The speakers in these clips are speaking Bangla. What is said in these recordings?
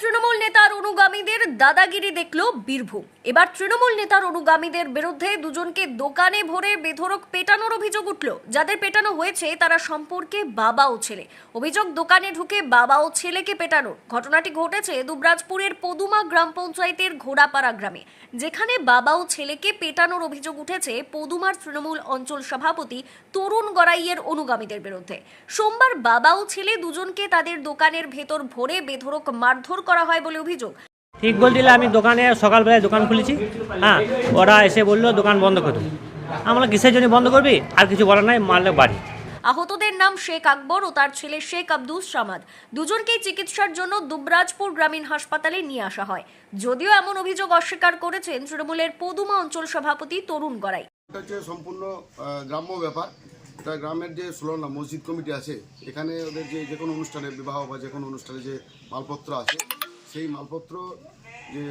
তৃণমূল নেতার অনুগামীদের দাদাগিরি দেখল বীরভূম। এবার তৃণমূল নেতার অনুগামীদের বিরুদ্ধে দুজনকে দোকানে ভরে বেধরক পেটানোর অভিযোগ উঠল। যাদের পেটানো হয়েছে, তারা সম্পর্কে বাবা ও ছেলে। অভিযোগ, দোকানে ঢুকে বাবা ও ছেলেকে পেটানোর। ঘটনাটি ঘটেছে দুবরাজপুরের পদুমা গ্রাম পঞ্চায়েতের ঘোড়াপাড়া গ্রামে। যেখানে বাবা ও ছেলেকে পেটানোর অভিযোগ উঠেছে পদুমার তৃণমূল অঞ্চল সভাপতি তরুণ গড়াইয়ের অনুগামীদের বিরুদ্ধে। সোমবার বাবা ও ছেলে দুজনকে তাদের দোকানের ভেতর ভরে বেধরক মারধর করা হয় বলে অভিযোগ। ঠিক বলছিল আমি দোকানে সকালবেলায় দোকান খুলেছি। হ্যাঁ ওরা এসে বলল দোকান বন্ধ করে দেবো আমরা কিসের জন্য বন্ধ করবি? আর কিছু বলার নাই মারলে বাড়ি। আহতদের নাম শেখ আকবর ও তার ছেলে শেখ আব্দুস সামাদ। দুজনকেই চিকিৎসার জন্য দুবরাজপুর গ্রামীণ হাসপাতালে নিয়ে আসা হয়। যদিও এমন অভিযোগ অস্বীকার করেছেন তৃণমূলের পদুমা অঞ্চল সভাপতি তরুণ গড়াই। হচ্ছে সম্পূর্ণ আহ, গ্রাম্য ব্যাপার। এটা গ্রামের যে ষোলো না মসজিদ কমিটি আছে এখানে ওদের যে যে কোনো অনুষ্ঠানে বিবাহ বা যে কোনো অনুষ্ঠানে যে মালপত্র আছে সেই মালপত্র যে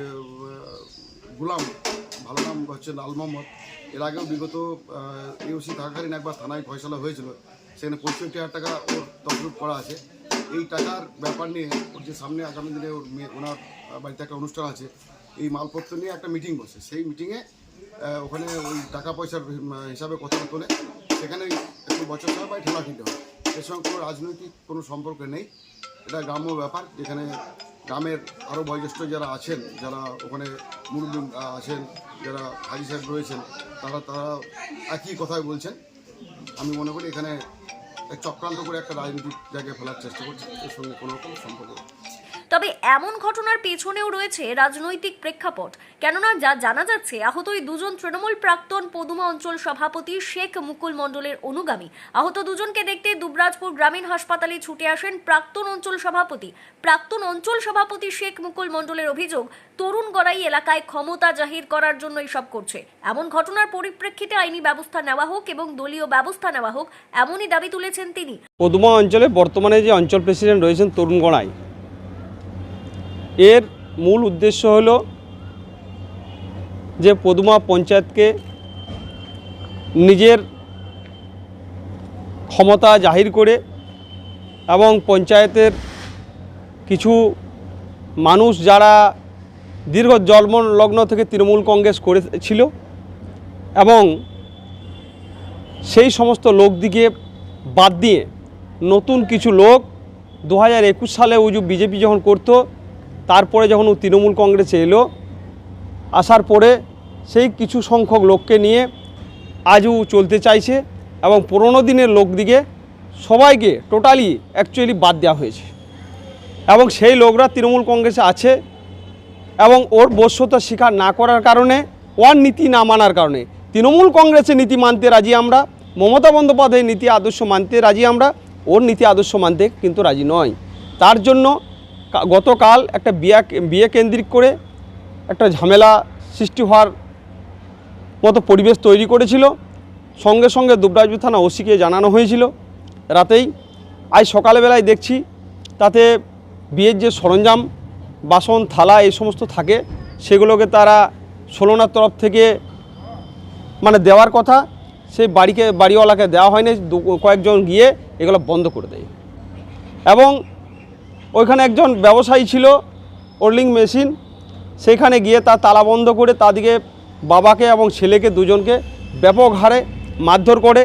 গুলাম, ভালো নাম হচ্ছে লাল মোহাম্মদ। এর আগেও বিগত ইউসি থাকাকালীন একবার থানায় ফয়সলা হয়েছিল। সেখানে পঁয়ষট্টি হাজার টাকা ওর তহবিল করা আছে। এই টাকার ব্যাপার নিয়ে ওর যে সামনে আগামী দিনে ওর মেয়ে, ওনার বাড়িতে একটা অনুষ্ঠান আছে। এই মালপত্র নিয়ে একটা মিটিং বসে। সেই মিটিংয়ে ওখানে ওই টাকা পয়সার হিসাবে কথা তোলে সেখানে একটু বছর সময় বা ঠেলা কিনতে হয়। এর সঙ্গে কোনো রাজনৈতিক কোনো সম্পর্ক নেই। এটা গ্রাম্য ব্যাপার। যেখানে গ্রামের আরও বয়োজ্যেষ্ঠ যারা আছেন, যারা ওখানে মুরব্বী আছেন, যারা হাজি সাহেব রয়েছেন, তারা তারা একই কথাই বলছেন। আমি মনে করি এখানে চক্রান্ত করে একটা রাজনৈতিক জায়গায় ফেলার চেষ্টা করছে। এর সঙ্গে কোনো রকম সম্পর্ক তবে এমন ঘটনার পেছনেও রয়েছে রাজনৈতিক প্রেক্ষাপট। কেননা যা জানা যাচ্ছে আহত ওই দুজন তৃণমূল প্রাক্তন পদুমা অঞ্চল সভাপতি শেখ মুকুল মণ্ডলের অনুগামী। আহত দুজনকে দেখতে দুবরাজপুর গ্রামীণ হাসপাতালে ছুটে আসেন প্রাক্তন অঞ্চল সভাপতি। প্রাক্তন অঞ্চল সভাপতি শেখ মুকুল মণ্ডলের অভিযোগ, তরুণ গড়াই এলাকায় ক্ষমতা জাহির করার জন্য এসব করছে। এমন ঘটনার পরিপ্রেক্ষিতে আইনি ব্যবস্থা নেওয়া হোক এবং দলীয় ব্যবস্থা নেওয়া হোক, এমনই দাবি তুলেছেন তিনি। পদুমা অঞ্চলে বর্তমানে যে অঞ্চল প্রেসিডেন্ট রয়েছেন তরুণ গড়াই। এর মূল উদ্দেশ্য হল যে পদুমা পঞ্চায়েতকে নিজের ক্ষমতা জাহির করে এবং পঞ্চায়েতের কিছু মানুষ যারা দীর্ঘ জন্ম লগ্ন থেকে তৃণমূল কংগ্রেস করেছিল এবং সেই সমস্ত লোক দিকে বাদ দিয়ে নতুন কিছু লোক দু হাজার একুশ সালে ওই বিজেপি যখন করতো, তারপরে যখন ও তৃণমূল কংগ্রেসে এলো আসার পরে সেই কিছু সংখ্যক লোককে নিয়ে আজও চলতে চাইছে এবং পুরোনো দিনের লোক দিকে সবাইকে টোটালি অ্যাকচুয়ালি বাদ দেওয়া হয়েছে। এবং সেই লোকরা তৃণমূল কংগ্রেসে আছে এবং ওর বস্যতা স্বীকার না করার কারণে, ওর নীতি না মানার কারণে, তৃণমূল কংগ্রেসের নীতি মানতে রাজি আমরা, মমতা বন্দ্যোপাধ্যায়ের নীতি আদর্শ মানতে রাজি আমরা, ওর নীতি আদর্শ মানতে কিন্তু রাজি নয়। তার জন্য গতকাল একটা বিয়া, বিয়ে কেন্দ্রিক করে একটা ঝামেলা সৃষ্টি হওয়ার মতো পরিবেশ তৈরি করেছিল। সঙ্গে সঙ্গে দুবরাজপুর থানা ওসিকে জানানো হয়েছিল। রাতেই আজ সকালবেলায় দেখছি তাতে বিয়ের যে সরঞ্জাম, বাসন, থালা এই সমস্ত থাকে, সেগুলোকে তারা সোলনার তরফ থেকে মানে দেওয়ার কথা, সেই বাড়িকে, বাড়িওয়ালাকে দেওয়া হয়নি কয়েকজন গিয়ে এগুলো বন্ধ করে দেয়। এবং ওইখানে একজন ব্যবসায়ী ছিল, ওল্ডিং মেশিন সেখানে গিয়ে তার তালা বন্ধ করে তাদিকে বাবাকে এবং ছেলেকে দুজনকে ব্যাপক হারে মারধর করে